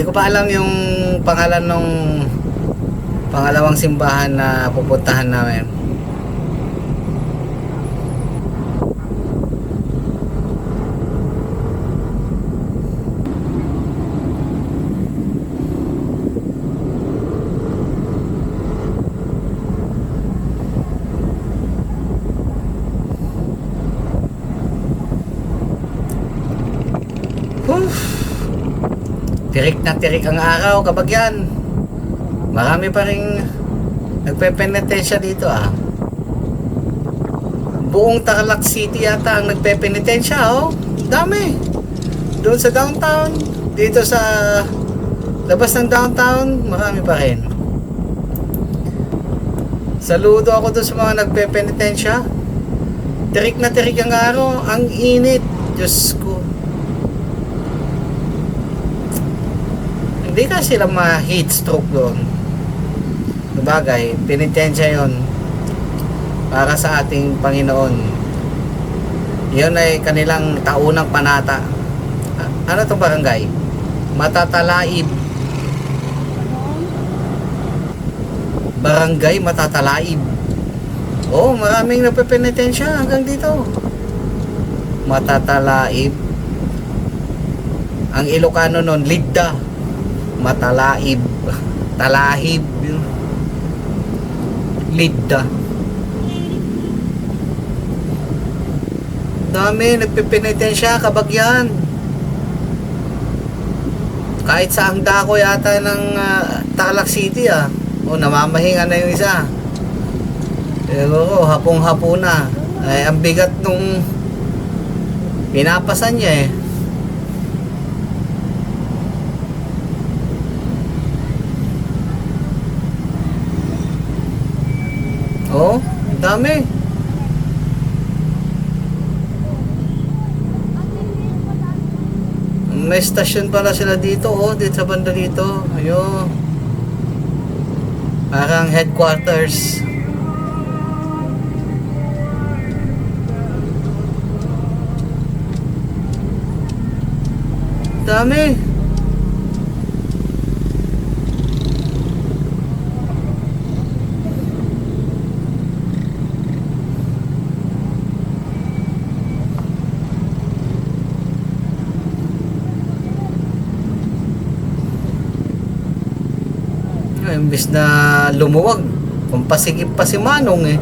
Hindi ko pa alam yung pangalan ng pangalawang simbahan na pupuntahan namin. Tirik na tirik ang araw, kabagyan. Marami pa rin nagpepenitensya dito ah. Buong Tarlac City yata ang nagpepenitensya oh. Dami. Doon sa downtown, dito sa labas ng downtown, marami pa rin. Saludo ako doon sa mga nagpepenitensya. Tirik na tirik ang araw, ang init. Diyos ko. Hindi ka sila ma-heat stroke doon. Bagay, penitensya yon para sa ating Panginoon. Yun ay kanilang taunang panata. Ano itong barangay? Matatalaib. Barangay Matatalaib. Oh, maraming napepenitensya hanggang dito. Matatalaib. Ang Ilocano nun, Lidda. Matalaib. Talahib. yun. Lidda. Dami, nagpipinitensya, kabagyan. Kahit sa ang dako yata ng uh, Tarlac City ah. O, namamahinga na yung isa. Siguro, hapong-hapo na. Ay, ang bigat nung pinapasan niya eh. Oh, dami. May stasyon pala sila dito, oh, dito sa banda dito. Ayun. Parang headquarters. Dami. Imbis na lumuwag, pampasigip pa si Manong eh.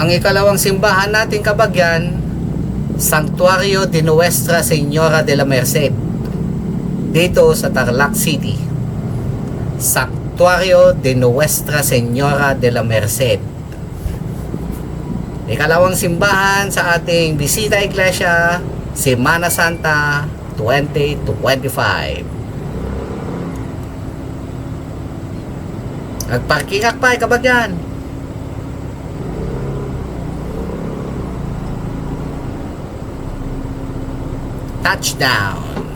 Ang ikalawang simbahan nating kabagyan, Santuario de Nuestra Señora de la Merced. Dito sa Tarlac City. Santuario de Nuestra Señora de la Merced. Ikalawang simbahan sa ating bisita iglesia, Semana Santa 2025. Nagparking pa kabagyan. Touchdown.